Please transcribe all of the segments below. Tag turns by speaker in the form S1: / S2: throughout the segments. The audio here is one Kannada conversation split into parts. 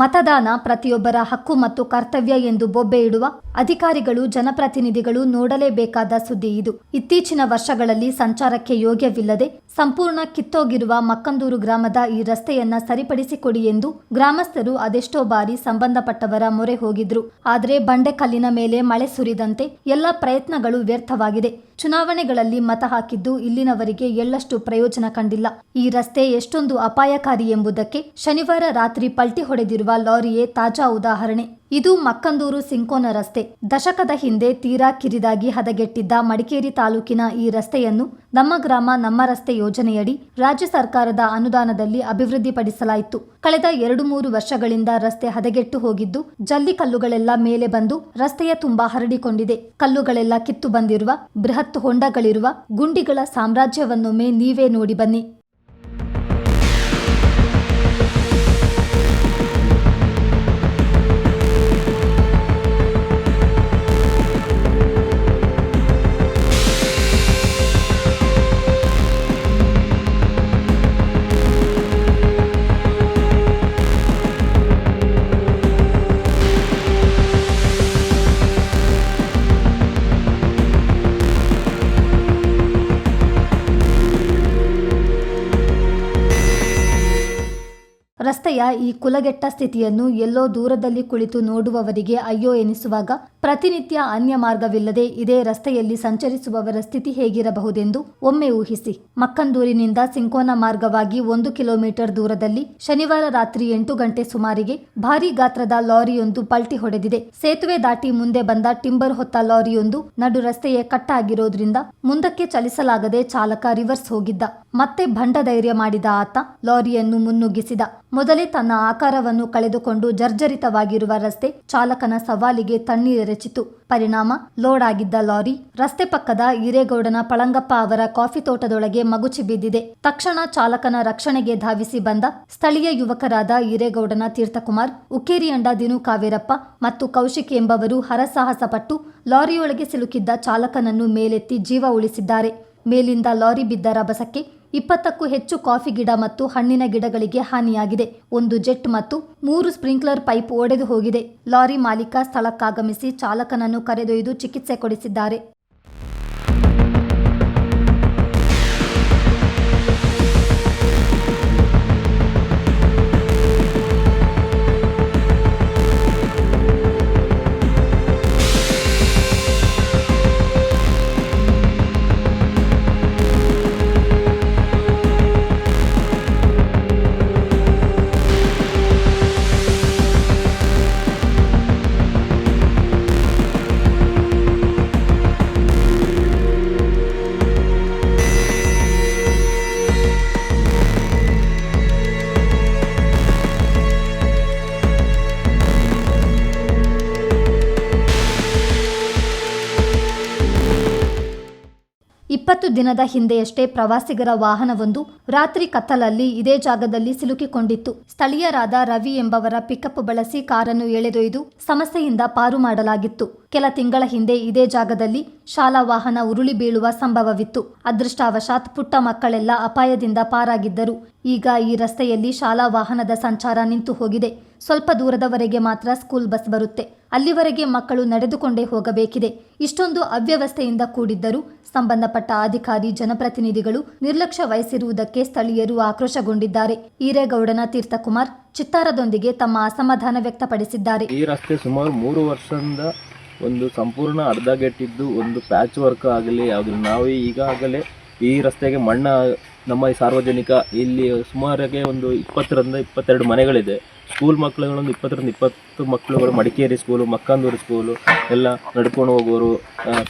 S1: ಮತದಾನ ಪ್ರತಿಯೊಬ್ಬರ ಹಕ್ಕು ಮತ್ತು ಕರ್ತವ್ಯ ಎಂದು ಬೊಬ್ಬೆ ಇಡುವ ಅಧಿಕಾರಿಗಳು, ಜನಪ್ರತಿನಿಧಿಗಳು ನೋಡಲೇಬೇಕಾದ ಸುದ್ದಿ ಇದು. ಇತ್ತೀಚಿನ ವರ್ಷಗಳಲ್ಲಿ ಸಂಚಾರಕ್ಕೆ ಯೋಗ್ಯವಿಲ್ಲದೆ ಸಂಪೂರ್ಣ ಕಿತ್ತೋಗಿರುವ ಮಕ್ಕಂದೂರು ಗ್ರಾಮದ ಈ ರಸ್ತೆಯನ್ನ ಸರಿಪಡಿಸಿಕೊಡಿ ಎಂದು ಗ್ರಾಮಸ್ಥರು ಅದೆಷ್ಟೋ ಬಾರಿ ಸಂಬಂಧಪಟ್ಟವರ ಮೊರೆ ಹೋಗಿದ್ರು. ಆದರೆ ಬಂಡೆಕಲ್ಲಿನ ಮೇಲೆ ಮಳೆ ಸುರಿದಂತೆ ಎಲ್ಲ ಪ್ರಯತ್ನಗಳು ವ್ಯರ್ಥವಾಗಿದೆ. ಚುನಾವಣೆಗಳಲ್ಲಿ ಮತ ಹಾಕಿದ್ದು ಇಲ್ಲಿನವರಿಗೆ ಎಳ್ಳಷ್ಟು ಪ್ರಯೋಜನ ಕಂಡಿಲ್ಲ. ಈ ರಸ್ತೆ ಎಷ್ಟೊಂದು ಅಪಾಯಕಾರಿ ಎಂಬುದಕ್ಕೆ ಶನಿವಾರ ರಾತ್ರಿ ಪಲ್ಟಿ ಹೊಡೆದಿರುವ ಲಾರಿಯೇ ತಾಜಾ ಉದಾಹರಣೆ. ಇದು ಮಕ್ಕಂದೂರು ಸಿಂಕೋನ ರಸ್ತೆ. ದಶಕದ ಹಿಂದೆ ತೀರಾ ಕಿರಿದಾಗಿ ಹದಗೆಟ್ಟಿದ್ದ ಮಡಿಕೇರಿ ತಾಲೂಕಿನ ಈ ರಸ್ತೆಯನ್ನು ನಮ್ಮ ಗ್ರಾಮ ನಮ್ಮ ರಸ್ತೆ ಯೋಜನೆಯಡಿ ರಾಜ್ಯ ಸರ್ಕಾರದ ಅನುದಾನದಲ್ಲಿ ಅಭಿವೃದ್ಧಿಪಡಿಸಲಾಯಿತು. ಕಳೆದ ಎರಡು ಮೂರು ವರ್ಷಗಳಿಂದ ರಸ್ತೆ ಹದಗೆಟ್ಟು ಹೋಗಿದ್ದು, ಜಲ್ಲಿ ಕಲ್ಲುಗಳೆಲ್ಲ ಮೇಲೆ ಬಂದು ರಸ್ತೆಯ ತುಂಬಾ ಹರಡಿಕೊಂಡಿದೆ. ಕಲ್ಲುಗಳೆಲ್ಲ ಕಿತ್ತು ಬಂದಿರುವ, ಬೃಹತ್ ಹೊಂಡಗಳಿರುವ ಗುಂಡಿಗಳ ಸಾಮ್ರಾಜ್ಯವನ್ನೊಮ್ಮೆ ನೀವೇ ನೋಡಿ ಬನ್ನಿ. ಈ ಕುಲಗೆಟ್ಟ ಸ್ಥಿತಿಯನ್ನು ಎಲ್ಲೋ ದೂರದಲ್ಲಿ ಕುಳಿತು ನೋಡುವವರಿಗೆ ಅಯ್ಯೋ ಎನಿಸುವಾಗ ಪ್ರತಿನಿತ್ಯ ಅನ್ಯ ಮಾರ್ಗವಿಲ್ಲದೆ ಇದೇ ರಸ್ತೆಯಲ್ಲಿ ಸಂಚರಿಸುವವರ ಸ್ಥಿತಿ ಹೇಗಿರಬಹುದೆಂದು ಒಮ್ಮೆ ಊಹಿಸಿ. ಮಕ್ಕಂದೂರಿನಿಂದ ಸಿಂಕೋನ ಮಾರ್ಗವಾಗಿ ಒಂದು ಕಿಲೋಮೀಟರ್ ದೂರದಲ್ಲಿ ಶನಿವಾರ ರಾತ್ರಿ ಎಂಟು ಗಂಟೆ ಸುಮಾರಿಗೆ ಭಾರೀ ಗಾತ್ರದ ಲಾರಿಯೊಂದು ಪಲ್ಟಿ ಹೊಡೆದಿದೆ. ಸೇತುವೆ ದಾಟಿ ಮುಂದೆ ಬಂದ ಟಿಂಬರ್ ಹೊತ್ತ ಲಾರಿಯೊಂದು ನಡು ರಸ್ತೆಯೇ ಕಟ್ಟಾಗಿರೋದ್ರಿಂದ ಮುಂದಕ್ಕೆ ಚಲಿಸಲಾಗದೆ ಚಾಲಕ ರಿವರ್ಸ್ ಹೋಗಿದ್ದ. ಮತ್ತೆ ಭಂಡ ಧೈರ್ಯ ಮಾಡಿದ ಆತ ಲಾರಿಯನ್ನು ಮುನ್ನುಗ್ಗಿಸಿದ. ಮೊದಲೇ ತನ್ನ ಆಕಾರವನ್ನು ಕಳೆದುಕೊಂಡು ಜರ್ಜರಿತವಾಗಿರುವ ರಸ್ತೆ ಚಾಲಕನ ಸವಾಲಿಗೆ ತಣ್ಣೀರೆರಚಿತು ಪರಿಣಾಮ ಲೋಡ್ ಆಗಿದ್ದ ಲಾರಿ, ರಸ್ತೆ ಪಕ್ಕದ ಹಿರೇಗೌಡನ ಪಳಂಗಪ್ಪ ಅವರ ಕಾಫಿ ತೋಟದೊಳಗೆ ಮಗುಚಿ ಬಿದ್ದಿದೆ. ತಕ್ಷಣ ಚಾಲಕನ ರಕ್ಷಣೆಗೆ ಧಾವಿಸಿ ಬಂದ ಸ್ಥಳೀಯ ಯುವಕರಾದ ಹಿರೇಗೌಡನ ತೀರ್ಥಕುಮಾರ್ ಉಕ್ಕೇರಿಯಂಡ ದಿನು ಕಾವೇರಪ್ಪ ಮತ್ತು ಕೌಶಿಕ್ ಎಂಬವರು ಹರಸಾಹಸ ಪಟ್ಟು ಲಾರಿಯೊಳಗೆ ಸಿಲುಕಿದ್ದ ಚಾಲಕನನ್ನು ಮೇಲೆತ್ತಿ ಜೀವ ಉಳಿಸಿದ್ದಾರೆ. ಮೇಲಿಂದ ಲಾರಿ ಬಿದ್ದ ರಭಸಕ್ಕೆ ಇಪ್ಪತ್ತಕ್ಕೂ ಹೆಚ್ಚು ಕಾಫಿ ಗಿಡ ಮತ್ತು ಹಣ್ಣಿನ ಗಿಡಗಳಿಗೆ ಹಾನಿಯಾಗಿದೆ. ಒಂದು ಜೆಟ್ ಮತ್ತು ಮೂರು ಸ್ಪ್ರಿಂಕ್ಲರ್ ಪೈಪ್ ಒಡೆದು ಹೋಗಿದೆ ಲಾರಿ ಮಾಲೀಕ ಸ್ಥಳಕ್ಕಾಗಮಿಸಿ ಚಾಲಕನನ್ನು ಕರೆದೊಯ್ದು ಚಿಕಿತ್ಸೆ ಕೊಡಿಸಿದ್ದಾರೆ. ಇಪ್ಪತ್ತು ದಿನದ ಹಿಂದೆಯಷ್ಟೇ ಪ್ರವಾಸಿಗರ ವಾಹನವೊಂದು ರಾತ್ರಿ ಕತ್ತಲಲ್ಲಿ ಇದೇ ಜಾಗದಲ್ಲಿ ಸಿಲುಕಿಕೊಂಡಿತ್ತು. ಸ್ಥಳೀಯರಾದ ರವಿ ಎಂಬವರ ಪಿಕಪ್ ಬಳಸಿ ಕಾರನ್ನು ಎಳೆದೊಯ್ದು ಸಮಸ್ಯೆಯಿಂದ ಪಾರು ಮಾಡಲಾಗಿತ್ತು. ಕೆಲ ತಿಂಗಳ ಹಿಂದೆ ಇದೇ ಜಾಗದಲ್ಲಿ ಶಾಲಾ ವಾಹನ ಉರುಳಿ ಬೀಳುವ ಸಂಭವವಿತ್ತು. ಅದೃಷ್ಟಾವಶಾತ್ ಪುಟ್ಟ ಮಕ್ಕಳೆಲ್ಲ ಅಪಾಯದಿಂದ ಪಾರಾಗಿದ್ದರು. ಈಗ ಈ ರಸ್ತೆಯಲ್ಲಿ ಶಾಲಾ ವಾಹನದ ಸಂಚಾರ ನಿಂತು ಹೋಗಿದೆ. ಸ್ವಲ್ಪ ದೂರದವರೆಗೆ ಮಾತ್ರ ಸ್ಕೂಲ್ ಬಸ್ ಬರುತ್ತೆ. ಅಲ್ಲಿವರೆಗೆ ಮಕ್ಕಳು ನಡೆದುಕೊಂಡೇ ಹೋಗಬೇಕಿದೆ. ಇಷ್ಟೊಂದು ಅವ್ಯವಸ್ಥೆಯಿಂದ ಕೂಡಿದ್ದರೂ ಸಂಬಂಧಪಟ್ಟ ಅಧಿಕಾರಿ, ಜನಪ್ರತಿನಿಧಿಗಳು ನಿರ್ಲಕ್ಷ್ಯ ವಹಿಸಿರುವುದಕ್ಕೆ ಸ್ಥಳೀಯರು ಆಕ್ರೋಶಗೊಂಡಿದ್ದಾರೆ. ಈರೇಗೌಡನ ತೀರ್ಥಕುಮಾರ್ ಚಿತ್ತಾರದೊಂದಿಗೆ ತಮ್ಮ ಅಸಮಾಧಾನ ವ್ಯಕ್ತಪಡಿಸಿದ್ದಾರೆ.
S2: ಈ ರಸ್ತೆ ಸುಮಾರು ಮೂರು ವರ್ಷದಿಂದ ಒಂದು ಸಂಪೂರ್ಣ ಅರ್ಧಗೆಟ್ಟಿದ್ದು ಒಂದು ಪ್ಯಾಚ್ ವರ್ಕ್ ಆಗಲಿ ಯಾವುದಿಲ್ಲ ನಾವು ಈಗಾಗಲೇ ಈ ರಸ್ತೆಗೆ ಮಣ್ಣ ನಮ್ಮ ಈ ಸಾರ್ವಜನಿಕ ಇಲ್ಲಿ ಸುಮಾರಿಗೆ ಒಂದು ಇಪ್ಪತ್ತರಿಂದ ಇಪ್ಪತ್ತೆರಡು ಮನೆಗಳಿದೆ. ಸ್ಕೂಲ್ ಮಕ್ಕಳುಗಳೊಂದು ಇಪ್ಪತ್ತರಿಂದ ಇಪ್ಪತ್ತು ಮಕ್ಕಳುಗಳು, ಮಡಿಕೇರಿ ಸ್ಕೂಲು ಮಕ್ಕಂದೂರು ಸ್ಕೂಲು ಎಲ್ಲ ನಡ್ಕೊಂಡು ಹೋಗುವವರು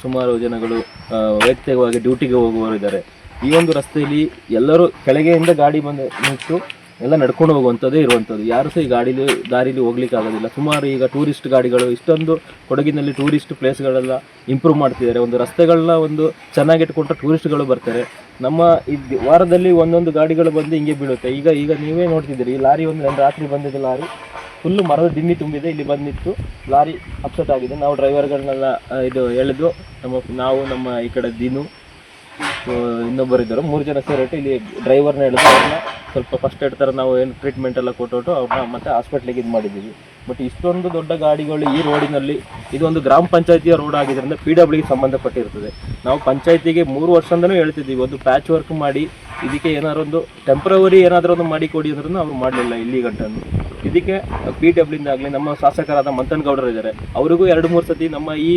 S2: ಸುಮಾರು ಜನಗಳು ವೈಯಕ್ತಿಕವಾಗಿ ಡ್ಯೂಟಿಗೆ ಹೋಗುವವರು ಇದ್ದಾರೆ. ಈ ಒಂದು ರಸ್ತೆಯಲ್ಲಿ ಎಲ್ಲರೂ ಕೆಳಗೆಯಿಂದ ಗಾಡಿ ಬಂದು ನಿಂತು ಎಲ್ಲ ನಡ್ಕೊಂಡು ಹೋಗುವಂಥದ್ದೇ ಇರುವಂಥದ್ದು. ಯಾರು ಸಹ ಈ ಗಾಡೀಲಿ, ದಾರಿಲಿ ಹೋಗ್ಲಿಕ್ಕೆ ಆಗೋದಿಲ್ಲ. ಸುಮಾರು ಈಗ ಟೂರಿಸ್ಟ್ ಗಾಡಿಗಳು ಇಷ್ಟೊಂದು ಕೊಡಗಿನಲ್ಲಿ ಟೂರಿಸ್ಟ್ ಪ್ಲೇಸ್ಗಳೆಲ್ಲ ಇಂಪ್ರೂವ್ ಮಾಡ್ತಿದ್ದಾರೆ. ಒಂದು ರಸ್ತೆಗಳನ್ನ ಒಂದು ಚೆನ್ನಾಗಿ ಇಟ್ಕೊಂಡ್ರೆ ಟೂರಿಸ್ಟ್ಗಳು ಬರ್ತಾರೆ. ನಮ್ಮ ಇದು ವಾರದಲ್ಲಿ ಒಂದೊಂದು ಗಾಡಿಗಳು ಬಂದು ಹಿಂಗೆ ಬೀಳುತ್ತೆ. ಈಗ ಈಗ ನೀವೇ ನೋಡ್ತಿದ್ದೀರಿ, ಈ ಲಾರಿ ಒಂದು ನಾನು ರಾತ್ರಿ ಬಂದಿದ್ದ ಲಾರಿ. ಫುಲ್ಲು ಮರದ ದಿಮ್ಮಿ ತುಂಬಿದೆ, ಇಲ್ಲಿ ಬಂದು ನಿಂತು ಲಾರಿ ಅಪ್ಸೆಟ್ ಆಗಿದೆ. ನಾವು ಡ್ರೈವರ್ಗಳನ್ನೆಲ್ಲ ಇದು ಎಳೆದು, ನಮ್ಮ, ನಾವು, ನಮ್ಮ ಈ ಕಡೆ ದಿನು ಇನ್ನೊಬ್ಬರಿದ್ದರು ಮೂರು ಜನ ಸೇರಿಟ್ಟು ಇಲ್ಲಿ ಡ್ರೈವರ್ನ ಎಳೆದು ಸ್ವಲ್ಪ ಫಸ್ಟ್ ಏಡ್ ಥರ ನಾವು ಏನು ಟ್ರೀಟ್ಮೆಂಟ್ ಎಲ್ಲ ಕೊಟ್ಟು ಅವ್ರನ್ನ ಮತ್ತೆ ಹಾಸ್ಪಿಟ್ಲಿಗೆ ಇದು ಮಾಡಿದ್ದೀವಿ. ಬಟ್ ಇಷ್ಟೊಂದು ದೊಡ್ಡ ಗಾಡಿಗಳು ಈ ರೋಡಿನಲ್ಲಿ, ಇದೊಂದು ಗ್ರಾಮ ಪಂಚಾಯತಿಯ ರೋಡ್ ಆಗಿದ್ದರಿಂದ ಪಿ ಡಬ್ಲ್ಯೂಗೆ ಸಂಬಂಧಪಟ್ಟಿರ್ತದೆ ನಾವು ಪಂಚಾಯತಿಗೆ ಮೂರು ವರ್ಷದಿಂದನೂ ಹೇಳ್ತಿದ್ದೀವಿ, ಒಂದು ಪ್ಯಾಚ್ ವರ್ಕ್ ಮಾಡಿ, ಇದಕ್ಕೆ ಏನಾದ್ರು ಒಂದು ಟೆಂಪ್ರವರಿ ಏನಾದರೂ ಒಂದು ಮಾಡಿ ಕೊಡಿ ಅಂದ್ರೂ ಅವ್ರು ಮಾಡಲಿಲ್ಲ ಇಲ್ಲಿ ಗಂಟನ್ನು. ಇದಕ್ಕೆ ಪಿ ಡಬ್ಲ್ಯೂಂದಾಗಲಿ ನಮ್ಮ ಶಾಸಕರಾದ ಮಂಥನ್ ಗೌಡರು ಇದ್ದಾರೆ. ಅವರಿಗೂ ಎರಡು ಮೂರು ಸತಿ ನಮ್ಮ ಈ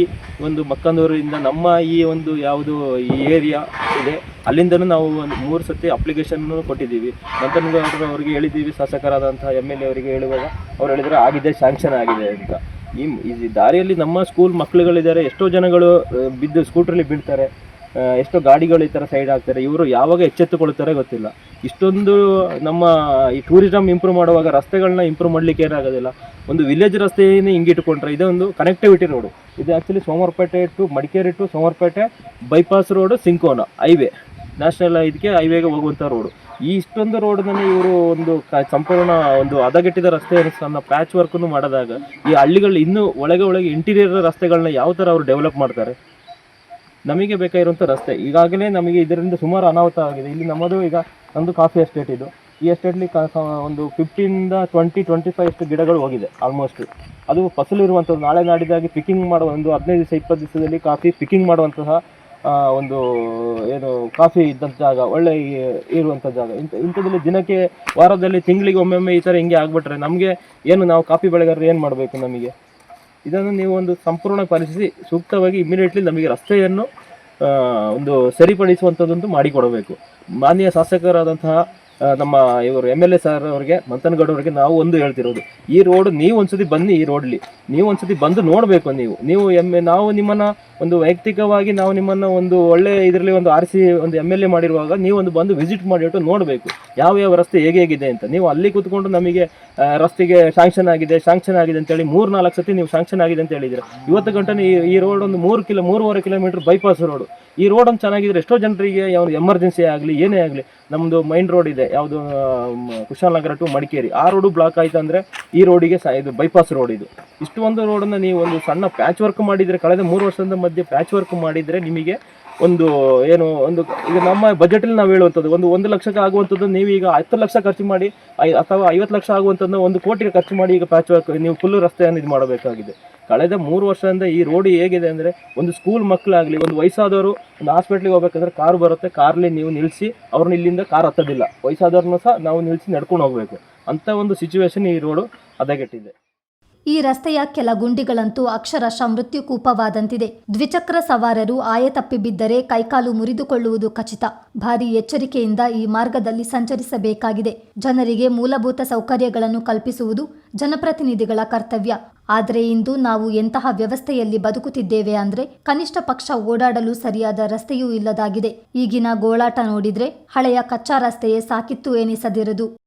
S2: ಒಂದು ಮಕ್ಕಂದೂರಿಂದ ನಮ್ಮ ಈ ಒಂದು ಯಾವುದು ಈ ಏರಿಯಾ ಇದೆ ಅಲ್ಲಿಂದನೂ ನಾವು ಒಂದು ಮೂರು ಸತಿ ಅಪ್ಲಿಕೇಶನ್ ಕೊಟ್ಟಿದ್ದೀವಿ. ನಂತರ ಅವರಿಗೆ ಹೇಳಿದ್ದೀವಿ ಶಾಸಕರಾದಂಥ ಎಂ ಎಲ್ ಎ ಅವರಿಗೆ ಹೇಳುವಾಗ ಅವ್ರು ಹೇಳಿದ್ರೆ, ಆಗಿದೆ ಸ್ಯಾಂಕ್ಷನ್ ಆಗಿದೆ ಅಂತ. ಈ ಈ ದಾರಿಯಲ್ಲಿ ನಮ್ಮ ಸ್ಕೂಲ್ ಮಕ್ಕಳುಗಳಿದ್ದಾರೆ ಎಷ್ಟೋ ಜನಗಳು ಬಿದ್ದು ಸ್ಕೂಟ್ರಲ್ಲಿ ಬೀಳ್ತಾರೆ ಎಷ್ಟೋ ಗಾಡಿಗಳು ಈ ಥರ ಸೈಡ್ ಆಗ್ತಾರೆ ಇವರು ಯಾವಾಗ ಎಚ್ಚೆತ್ತುಕೊಳ್ತಾರೆ ಗೊತ್ತಿಲ್ಲ. ಇಷ್ಟೊಂದು ನಮ್ಮ ಈ ಟೂರಿಸಮ್ ಇಂಪ್ರೂವ್ ಮಾಡುವಾಗ ರಸ್ತೆಗಳನ್ನ ಇಂಪ್ರೂವ್ ಮಾಡಲಿಕ್ಕೆ ಏನಾಗೋದಿಲ್ಲ. ಒಂದು ವಿಲೇಜ್ ರಸ್ತೆಯೇ ಹಿಂಗಿಟ್ಕೊಂಡ್ರೆ ಒಂದು ಕನೆಕ್ಟಿವಿಟಿ ರೋಡು ಇದು actually Somwarpet to Madikeri to Somwarpet bypass road ಸಿಂಕೋನ highway national ಇದಕ್ಕೆ ಹೈವೇಗೆ ಹೋಗುವಂಥ ರೋಡು ಈ ಇಷ್ಟೊಂದು ರೋಡ್ನಲ್ಲಿ ಇವರು ಒಂದು ಕ, ಸಂಪೂರ್ಣ ಒಂದು ಹದಗೆಟ್ಟಿದ ರಸ್ತೆಯನ್ನು ಪ್ಯಾಚ್ ವರ್ಕನ್ನು ಮಾಡಿದಾಗ ಈ ಹಳ್ಳಿಗಳು ಇನ್ನೂ ಒಳಗೆ ಒಳಗೆ ಇಂಟೀರಿಯರ್ ರಸ್ತೆಗಳನ್ನ ಯಾವ ಥರ ಅವರು ಡೆವಲಪ್ ಮಾಡ್ತಾರೆ? ನಮಗೆ ಬೇಕಾಗಿರುವಂಥ ರಸ್ತೆ. ಈಗಾಗಲೇ ನಮಗೆ ಇದರಿಂದ ಸುಮಾರು ಅನಾಹುತ ಆಗಿದೆ. ಇಲ್ಲಿ ನಮ್ಮದು ಈಗ ನಮ್ಮದು ಕಾಫಿ ಎಸ್ಟೇಟ್ ಇದು. ಈ ಎಸ್ಟೇಟ್ಲಿ ಒಂದು ಫಿಫ್ಟೀನಿಂದ ಟ್ವೆಂಟಿ ಟ್ವೆಂಟಿ ಫೈವ್ ಅಷ್ಟು ಗಿಡಗಳು ಹೋಗಿದೆ ಆಲ್ಮೋಸ್ಟ್ ಅದು ಫಸಲು ಇರುವಂಥದ್ದು ನಾಳೆ ನಾಡಿದಾಗಿ ಪಿಕ್ಕಿಂಗ್ ಮಾಡುವ ಒಂದು ಹದಿನೈದು ದಿವಸ, ಇಪ್ಪತ್ತು ದಿವಸದಲ್ಲಿ ಕಾಫಿ ಪಿಕ್ಕಿಂಗ್ ಮಾಡುವಂತಹ ಒಂದು, ಏನು, ಕಾಫಿ ಇದ್ದಂಥ ಜಾಗ, ಒಳ್ಳೆ ಇರುವಂಥ ಜಾಗ. ಇಂಥ ಇಂಥದ್ರಲ್ಲಿ ದಿನಕ್ಕೆ ವಾರದಲ್ಲಿ ತಿಂಗಳಿಗೆ ಒಮ್ಮೊಮ್ಮೆ ಈ ಥರ ಹಿಂಗೆ ಆಗ್ಬಿಟ್ರೆ ನಮಗೆ ಏನು ನಾವು ಕಾಫಿ ಬೆಳೆಗಾರರು ಏನು ಮಾಡಬೇಕು ನಮಗೆ? ಇದನ್ನು ನೀವು ಒಂದು ಸಂಪೂರ್ಣ ಪರಿಸ್ಥಿತಿ ಸೂಕ್ತವಾಗಿ ಇಮಿಡಿಯೇಟ್ಲಿ ನಮಗೆ ರಸ್ತೆಯನ್ನು ಒಂದು ಸರಿಪಡಿಸುವಂಥದ್ದೊಂದು ಮಾಡಿಕೊಡಬೇಕು. ಮಾನ್ಯ ಶಾಸಕರಾದಂತಹ ನಮ್ಮ ಇವರು ಎಂ ಎಲ್ ಎ ಸರ್ ಅವರಿಗೆ ಮಂಥನ್ಗೌಡ ಅವರಿಗೆ ನಾವು ಒಂದು ಹೇಳ್ತಿರೋದು. ಈ ರೋಡ್ ನೀವು ಒಂದ್ಸತಿ ಬನ್ನಿ ಈ ರೋಡ್ಲಿ ನೀವು ಒಂದ್ಸತಿ ಬಂದು ನೋಡಬೇಕು ನೀವು. ನೀವು ಎಂ ನಾವು ನಿಮ್ಮನ್ನ ಒಂದು ವೈಯಕ್ತಿಕವಾಗಿ ನಾವು ನಿಮ್ಮನ್ನ ಒಂದು ಒಳ್ಳೆ ಇದರಲ್ಲಿ ಒಂದು ಆರಿಸಿ ಒಂದು ಎಂ ಎಲ್ ಎ ಮಾಡಿರುವಾಗ ನೀವು ಒಂದು ಬಂದು ವಿಸಿಟ್ ಮಾಡಿಬಿಟ್ಟು ನೋಡಬೇಕು. ಯಾವ ಯಾವ ರಸ್ತೆ ಹೇಗೆ ಹೇಗಿದೆ ಅಂತ. ನೀವು ಅಲ್ಲಿ ಕೂತ್ಕೊಂಡು ನಮಗೆ ರಸ್ತೆಗೆ ಶಾಂಕ್ಷನ್ ಆಗಿದೆ ಶಾಂಕ್ಷನ್ ಆಗಿದೆ ಅಂತೇಳಿ ಮೂರು ನಾಲ್ಕು ಸತಿ ನೀವು ಶಾಂಕ್ಷನ್ ಆಗಿದೆ ಅಂತ ಹೇಳಿದ್ರೆ ಇವತ್ತು ಗಂಟೆ ಈ ರೋಡ್ ಒಂದು ಮೂರು ಕಿಲೋ, ಮೂರುವರೆ ಕಿಲೋಮೀಟರ್ ಬೈಪಾಸ್ ರೋಡ್ ಈ ರೋಡ್ ಒಂದು ಚೆನ್ನಾಗಿದ್ರೆ ಎಷ್ಟೋ ಜನರಿಗೆ ಯಾವ ಎಮರ್ಜೆನ್ಸಿ ಆಗಲಿ, ಏನೇ ಆಗಲಿ ನಮ್ಮದು ಮೈನ್ ರೋಡ್ ಇದೆ, ಯಾವುದು ಕುಶಾಲನಗರ ಟು ಮಡಿಕೇರಿ. ಆ ರೋಡು ಬ್ಲಾಕ್ ಆಯ್ತು ಅಂದರೆ ಈ ರೋಡಿಗೆ ಸ, ಇದು ಬೈಪಾಸ್ ರೋಡ್ ಇದು. ಇಷ್ಟು ಒಂದು ರೋಡನ್ನು ನೀವು ಒಂದು ಸಣ್ಣ ಪ್ಯಾಚ್ ವರ್ಕ್ ಮಾಡಿದರೆ, ಕಳೆದ ಮೂರು ವರ್ಷದ ಮಧ್ಯೆ ಪ್ಯಾಚ್ ವರ್ಕ್ ಮಾಡಿದರೆ ನಿಮಗೆ ಒಂದು, ಏನು, ಒಂದು, ಈಗ ನಮ್ಮ ಬಜೆಟಲ್ಲಿ ನಾವು ಹೇಳುವಂಥದ್ದು, ಒಂದು ಒಂದು ಲಕ್ಷಕ್ಕೆ ಆಗುವಂಥದ್ದು ನೀವು ಈಗ ಹತ್ತು ಲಕ್ಷ ಖರ್ಚು ಮಾಡಿ ಅಥವಾ ಐವತ್ತು ಲಕ್ಷ ಆಗುವಂಥದ್ದು ಒಂದು ಕೋಟಿಗೆ ಖರ್ಚು ಮಾಡಿ ಈಗ ಪ್ಯಾಚ್ ವರ್ಕ್ ನೀವು ಫುಲ್ಲು ರಸ್ತೆಯನ್ನು ಇದು ಮಾಡಬೇಕಾಗಿದೆ. ಕಳೆದ ಮೂರು ವರ್ಷದಿಂದ ಈ ರೋಡ್ ಹೇಗಿದೆ ಅಂದರೆ ಒಂದು ಸ್ಕೂಲ್ ಮಕ್ಕಳಾಗಲಿ, ಒಂದು ವಯಸ್ಸಾದವರು ಒಂದು ಹಾಸ್ಪಿಟ್ಲಿಗೆ ಹೋಗ್ಬೇಕಂದ್ರೆ ಕಾರ್ ಬರುತ್ತೆ ಕಾರ್ಲಿ ನೀವು ನಿಲ್ಲಿಸಿ ಅವ್ರನ್ನ ಇಲ್ಲಿಂದ ಕಾರ್ ಹತ್ತೋದಿಲ್ಲ. ವಯಸ್ಸಾದವ್ರನ್ನ ಸಹ ನಾವು ನಿಲ್ಲಿಸಿ ನಡ್ಕೊಂಡು ಹೋಗಬೇಕು. ಅಂಥ ಒಂದು ಸಿಚುವೇಶನ್ ಈ ರೋಡು ಹದಗೆಟ್ಟಿದೆ
S1: ಈ ರಸ್ತೆಯ ಕೆಲ ಗುಂಡಿಗಳಂತೂ ಅಕ್ಷರಶಃ ಮೃತ್ಯುಕೂಪವಾದಂತಿದೆ. ದ್ವಿಚಕ್ರ ಸವಾರರು ಆಯತಪ್ಪಿ ಬಿದ್ದರೆ ಕೈಕಾಲು ಮುರಿದುಕೊಳ್ಳುವುದು ಖಚಿತ. ಭಾರಿ ಎಚ್ಚರಿಕೆಯಿಂದ ಈ ಮಾರ್ಗದಲ್ಲಿ ಸಂಚರಿಸಬೇಕಾಗಿದೆ. ಜನರಿಗೆ ಮೂಲಭೂತ ಸೌಕರ್ಯಗಳನ್ನು ಕಲ್ಪಿಸುವುದು ಜನಪ್ರತಿನಿಧಿಗಳ ಕರ್ತವ್ಯ. ಆದರೆ ಇಂದು ನಾವು ಎಂತಹ ವ್ಯವಸ್ಥೆಯಲ್ಲಿ ಬದುಕುತ್ತಿದ್ದೇವೆ ಅಂದ್ರೆ ಕನಿಷ್ಠ ಪಕ್ಷ ಓಡಾಡಲು ಸರಿಯಾದ ರಸ್ತೆಯೂ ಇಲ್ಲದಾಗಿದೆ. ಈಗಿನ ಗೋಳಾಟ ನೋಡಿದ್ರೆ ಹಳೆಯ ಕಚ್ಚಾ ರಸ್ತೆಯೇ ಸಾಕಿತ್ತು ಎನಿಸದಿರದು